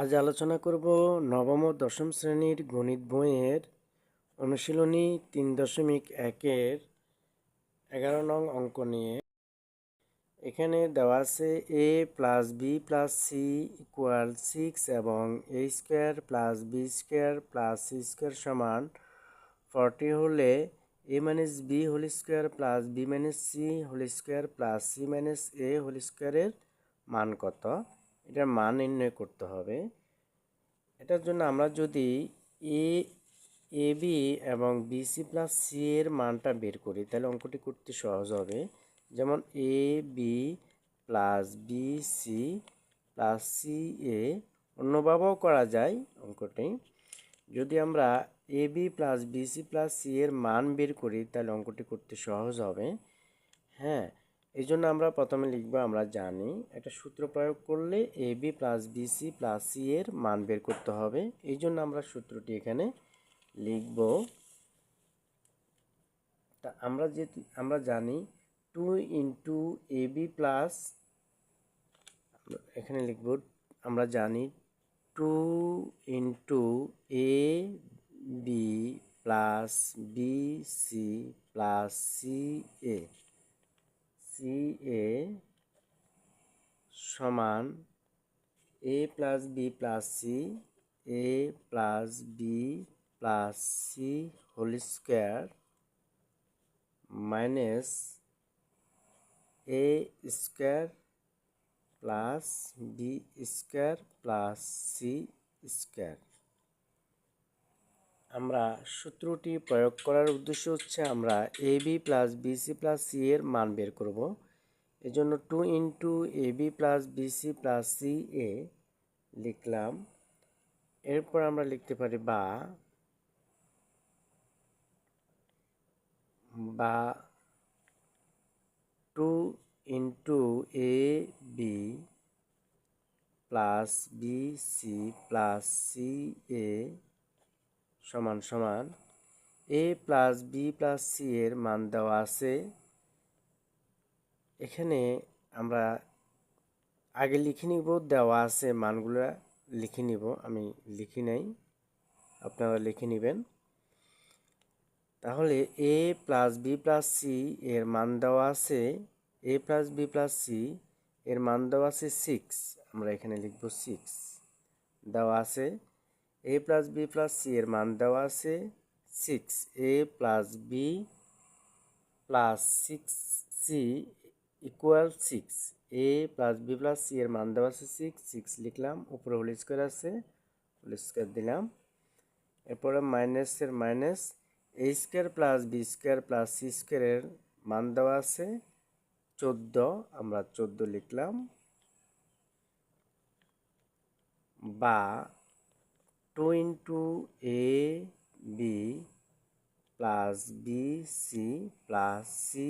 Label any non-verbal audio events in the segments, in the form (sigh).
আজ আলোচনা করব নবম ও দশম শ্রেণির গণিত বইয়ের অনুশীলনী তিন দশমিক একের এগারো নং অঙ্ক নিয়ে। এখানে দেওয়া আছে A plus B plus C equal six এবং A square plus B square plus C square সমান ফর্টি হলে A minus B whole square plus B minus C whole square plus C minus A whole স্কোয়ারের মান কত? এটার মান নির্ণয় করতে হবে। এটার জন্য আমরা যদি এ এ বি এবং বিসি প্লাস সি এর মানটা বের করি, তাহলে অঙ্কটি করতে সহজ হবে। যেমন A B plus B C plus C A অন্যভাবেও করা যায় অঙ্কটি। যদি আমরা A B plus BC plus C এর মান বের করি, তাহলে অঙ্কটি করতে সহজ হবে। হ্যাঁ এই জন্য আমরা প্রথমে লিখব, আমরা জানি একটা সূত্র প্রয়োগ করলে A B plus BC plus C এর মান বের করতে হবে। এই জন্য আমরা সূত্রটি এখানে লিখব। তা আমরা যে, আমরা জানি two into A B plus এখানে লিখব, আমরা জানি two into A B plus B C plus C A C A সমান A plus B plus C, A plus B plus C whole square minus A square plus B square plus C square. আমরা সূত্রটি প্রয়োগ করার উদ্দেশ্য হচ্ছে আমরা A B plus BC plus C এর মান বের করব। এজন্য two into A B plus BC plus C A লিখলাম। এরপর আমরা লিখতে পারি বা বা two into A B plus B C plus C A সমান সমান A plus B plus C এর মান দেওয়া আছে। এখানে আমরা আগে লিখে নিব, দেওয়া আছে মানগুলো, লিখে নিব। আমি লিখি নাই, আপনারা লিখে নেবেন। তাহলে A plus B plus C এর মান দেওয়া আছে A plus B plus C এর মান দেওয়া আছে সিক্স আমরা এখানে লিখব সিক্স দেওয়া আছে। A plus B plus C এর মান দেওয়া আছে six A plus B plus six C equal six A plus B plus C এর মান দেওয়া আছে সিক্স সিক্স লিখলাম, উপরে হোল স্কোয়ার আছে হোল স্কোয়ার দিলাম। এরপরে মাইনাসের minus A square plus B square plus C স্কোয়ারের মান দেওয়া আছে চোদ্দ। আমরা চোদ্দ লিখলাম। বা two into A B plus B C plus C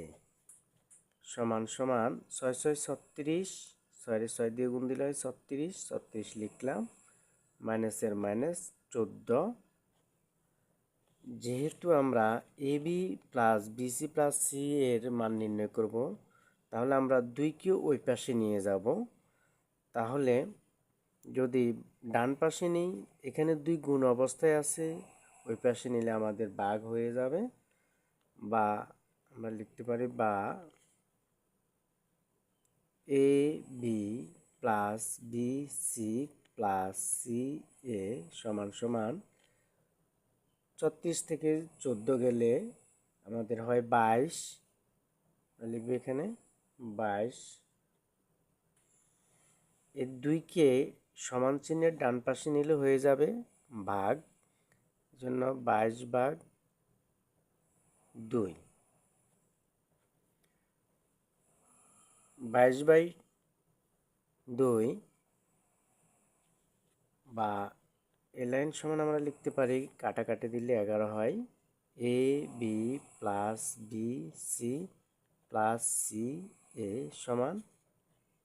A সমান সমান ছয় ছয় ছত্রিশ, ছয় ছয় দিয়ে গুণ দিলে হয় ছত্রিশ ছত্রিশ লিখলাম, মাইনাসের মাইনাস চোদ্দ। যেহেতু আমরা A B plus BC plus C এর মান নির্ণয় করব, তাহলে আমরা দুই দুইকে ওই পাশে নিয়ে যাব। তাহলে যদি ডান পাশে নেই, এখানে দুই গুণ অবস্থায় আছে, ওই পাশে নিলে আমাদের বাঘ হয়ে যাবে, বা আমরা লিখতে পারি বা A B plus B C plus C A সমান সমান ছত্রিশ থেকে চোদ্দ গেলে আমাদের হয় বাইশ। লিখবে এখানে বাইশ। এর দুইকে সমান চিহ্নের ডান পাশে নিলে হয়ে যাবে ভাগ, জন্য বাইশ ভাগ দুই। বাইশ বাই দুই বা এ লাইন সমান আমরা লিখতে পারি, কাটাকাটি দিলে এগারো হয়। A, B plus B, C plus C, A সমান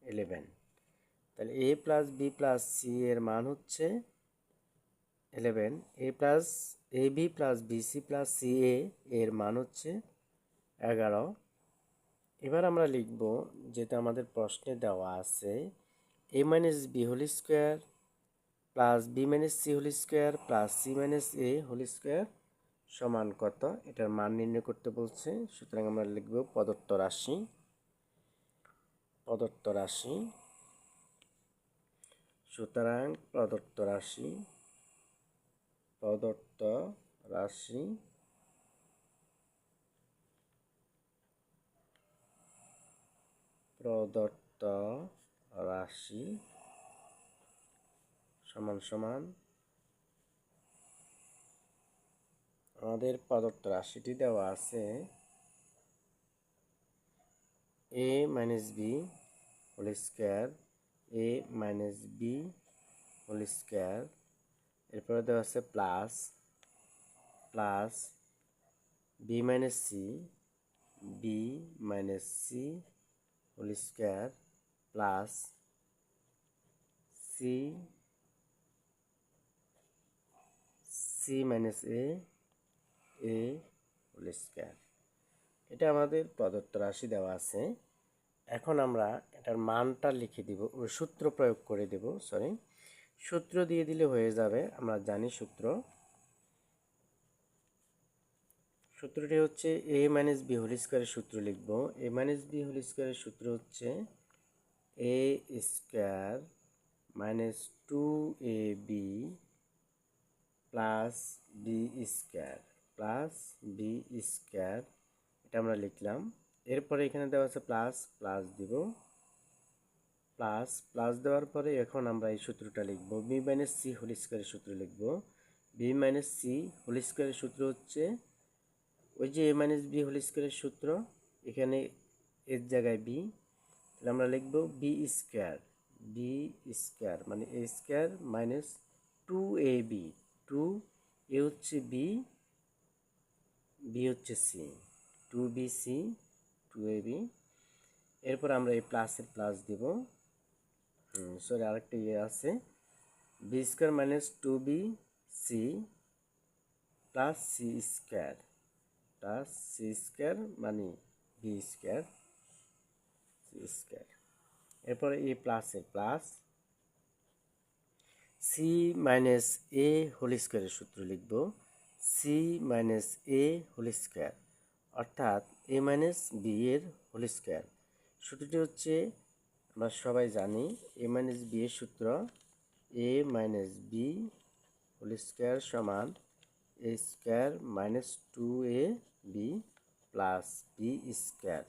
এলেভেন। তাহলে A plus B plus C এর মান হচ্ছে eleven A plus A B plus B C plus C A এর মান হচ্ছে এগারো। এবার আমরা লিখব যেটা আমাদের প্রশ্নে দেওয়া আছে A minus B whole square plus B minus C whole square plus C minus A whole square সমান কত? এটার মান নির্ণয় করতে বলছে, সুতরাং আমরা লিখব প্রদত্ত রাশি প্রদত্ত রাশি সুতরাং প্রদত্ত রাশি প্রদত্ত রাশি প্রদত্ত রাশি সমান সমান আমাদের প্রদত্ত রাশিটি দেওয়া আছে A minus B whole square A minus B whole square এরপরে দেওয়া আছে plus plus B minus C B minus C whole square plus C C minus A A whole square এটা আমাদের প্রদত্ত রাশি দেওয়া আছে। এখন আমরা এটার মানটা লিখে দিব, ও সূত্র প্রয়োগ করে দেব সরি সূত্র দিয়ে দিলে হয়ে যাবে, আমরা জানি সূত্র। সূত্রটি হচ্ছে এ মাইনাস বি হোল স্কোয়ারের সূত্র লিখব। এ মাইনাস বি হোল স্কোয়ারের সূত্র হচ্ছে A square minus two A B plus B square plus B square এটা আমরা লিখলাম। এরপরে এখানে দেওয়া আছে প্লাস প্লাস দিব। প্লাস প্লাস দেওয়ার পরে এখন আমরা এই সূত্রটা লিখব। বি মাইনাস সি হোল স্কোয়ারের সূত্র লিখব। বি মাইনাস সি হোল স্কোয়ারের সূত্র হচ্ছে ওই যে এ মাইনাস বি হোল স্কোয়ারের সূত্র, এখানে এর জায়গায় বি তাহলে আমরা লিখব বি স্কোয়ার বি স্কোয়ার মানে A square minus two A B two A হচ্ছে বি বি হচ্ছে C two B C two A B এরপর আমরা এই প্লাসের প্লাস দিব। সরি আরেকটা ইয়ে আছে। B square minus two B C plus C square plus C square মানে বি স্কোয়ার সি স্কোয়ার এরপরে এই প্লাসের plus C minus A whole স্কোয়ারের সূত্র লিখব। C minus A whole square অর্থাৎ এ মাইনাস বি এর হোল স্কোয়ার সূত্রটি হচ্ছে, আমরা সবাই জানি এ মাইনাস বি এর সূত্র A minus B whole square সমান A square minus two A B plus B square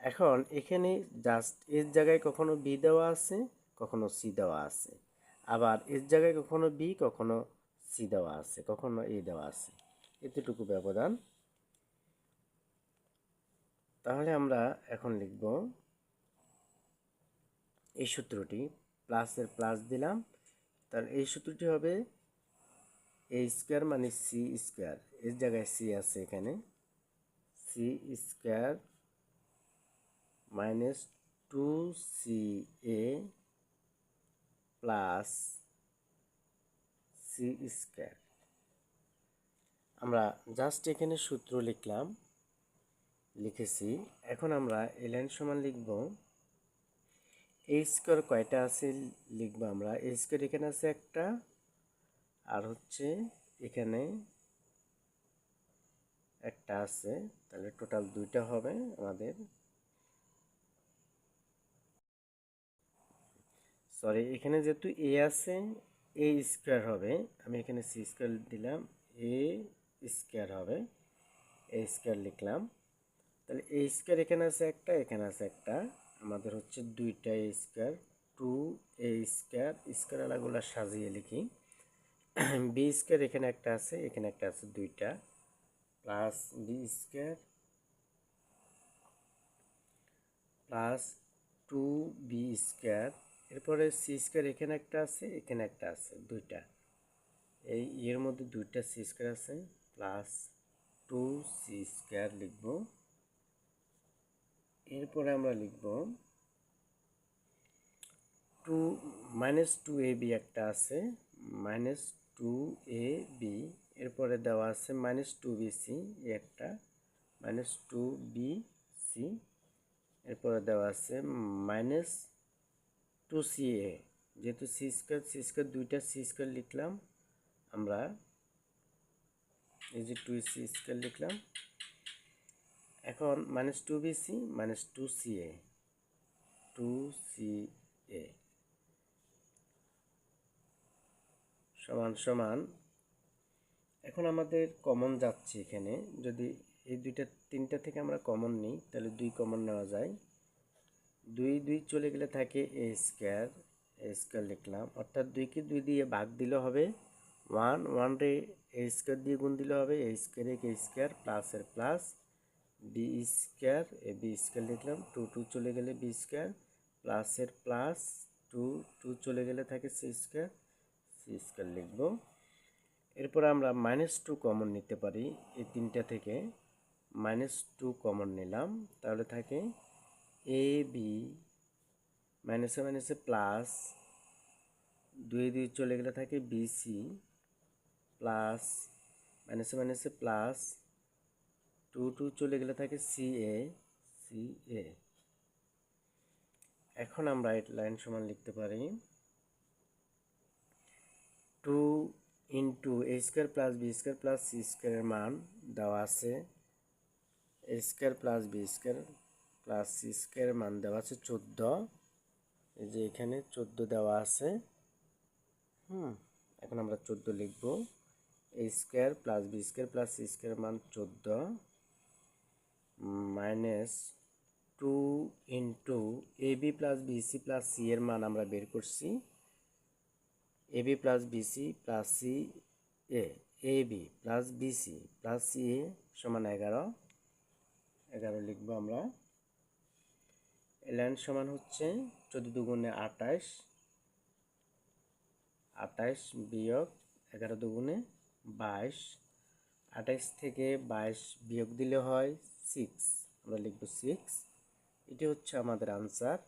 এখন এখানে জাস্ট এর জায়গায় কখনো বি দেওয়া আছে, কখনো সি দেওয়া আছে। আবার এর জায়গায় কখনো বি কখনো সি দেওয়া আছে, কখনো এ দেওয়া আছে। এতটুকু ব্যবধান তাহলে আমরা এখন লিখব এই সূত্রটি প্লাসের প্লাস দিলাম। তার এই সূত্রটি হবে এ স্কোয়ার মানে সি স্কোয়ার এর জায়গায় সি আছে এখানে। C square minus two C A plus C square আমরা জাস্ট এখানে সূত্র লিখলাম। লিখেছি। এখন আমরা এই লাইন সমান লিখব। এ স্কোয়ার কয়টা আছে লিখব আমরা। এ স্কোয়ার এখানে আছে একটা, আর হচ্ছে এখানে একটা আছে। তাহলে টোটাল দুইটা হবে আমাদের। সরি এখানে যেহেতু এ আছে এ স্কোয়ার হবে। আমি এখানে সি স্কোয়ার দিলাম এ স্কোয়ার হবে। এ স্কোয়ার লিখলাম। তাহলে এ স্কোয়ার এখানে আছে একটা, এখানে আছে একটা। আমাদের হচ্ছে দুইটা square two A square square আলাগুলো সাজিয়ে লিখি। (clears throat) বি স্কোয়ার এখানে একটা আছে, এখানে একটা আছে দুইটা। Plus B square plus two B square এরপরে সি স্কোয়ার এখানে একটা আছে, এখানে একটা আছে, দুইটা। এই এর মধ্যে দুইটা সি স্কোয়ার আছে প্লাস টু সি স্কোয়ার লিখব। এরপরে আমরা লিখব two minus two a b একটা আছে, মাইনাস টু এ বি, এরপরে দেওয়া আছে মাইনাস টু বি সি একটা, মাইনাস টু বি সি, এরপরে দেওয়া আছে মাইনাস টু সি এ, যেহেতু সি স্কোয়ার সি স্কোয়ার দুইটা, সি স্কোয়ার লিখলাম আমরা, এই যে টু সি স্কোয়ার লিখলাম এখন minus two b c minus two c a two c a সমান সমান, এখন আমাদের কমন যাচ্ছে এখানে। যদি এই দুইটা, তিনটা থেকে আমরা কমন নিই, তাহলে দুই কমন নেওয়া যায়। দুই দুই চলে গেলে থাকে এ স্কোয়ার এ স্কোয়ার লিখলাম। অর্থাৎ দুইকে দুই দিয়ে ভাগ দিলে হবে ওয়ান ওয়ান রে এ স্কোয়ার দিয়ে গুণ দিলে হবে এ স্কোয়ার এ স্কোয়ার প্লাসের plus b square a b square লিখলাম টু টু চলে গেলে বি স্কোয়ার প্লাসের প্লাস টু টু চলে গেলে থাকে সি স্কোয়ার সি স্কোয়ার লিখব। এরপর আমরা মাইনাস টু কমন নিতে পারি, এই তিনটা থেকে মাইনাস টু কমন নিলাম, তাহলে থাকে এ বি মাইনাসে মাইনাসে প্লাস দুই দুই চলে গেলে থাকে বিসি প্লাস মাইনাসে মাইনাসে প্লাস টু টু চলে গেলে থাকে সি এ সি এ এখন আমরা এই লাইন সমান লিখতে পারি। Two into a square plus b square plus c স্কোয়ারের মান দেওয়া আছে। A square plus b square plus c স্কোয়ারের মান দেওয়া আছে চোদ্দ। এই যে এখানে চোদ্দ দেওয়া আছে। হুম, এখন আমরা চোদ্দ লিখব। A square plus b square plus c স্কোয়ারের মান চোদ্দ। Minus two into a b plus b c plus c এর মান আমরা বের করছি। A b plus b c plus c a a b plus b c plus c a সমান এগারো। এগারো লিখব আমরা। এলএন সমান হচ্ছে চোদ্দ দুগুণে আঠাশ। আঠাশ বিয়োগ এগারো দুগুণে বাইশ। আঠাইশ থেকে বাইশ বিয়োগ দিলে হয় সিক্স আমরা লিখব সিক্স এটি হচ্ছে আমাদের আনসার